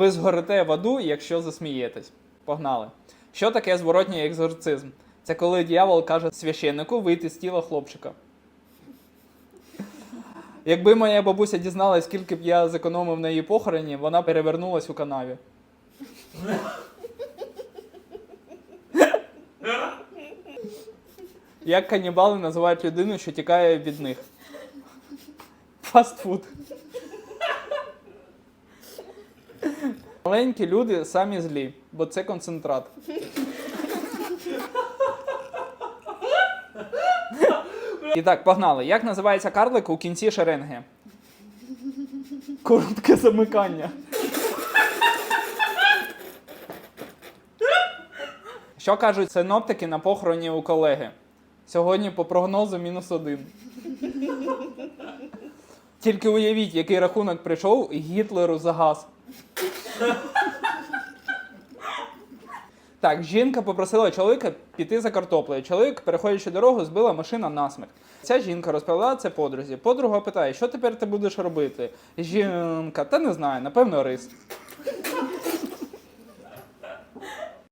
Ви згорите в аду, якщо засмієтесь. Погнали. Що таке зворотній екзорцизм? Це коли дьявол каже священнику вийти з тіла хлопчика. Якби моя бабуся дізналась, скільки б я зекономив на її похороні, вона перевернулась у канаві. Як канібали називають людину, що тікає від них? Фастфуд. Маленькі люди самі злі, бо це концентрат. І так, погнали. Як називається карлик у кінці шеренги? Коротке замикання. Що кажуть синоптики на похороні у колеги? Сьогодні по прогнозу мінус один. Тільки уявіть, який рахунок прийшов Гітлеру за газ. Так, жінка попросила чоловіка піти за картоплею. Чоловік, переходячи дорогу, збила машина насмерть. Ця жінка розповіла це подрузі. Подруга питає, що тепер ти будеш робити? Жінка, та не знаю, напевно, рис.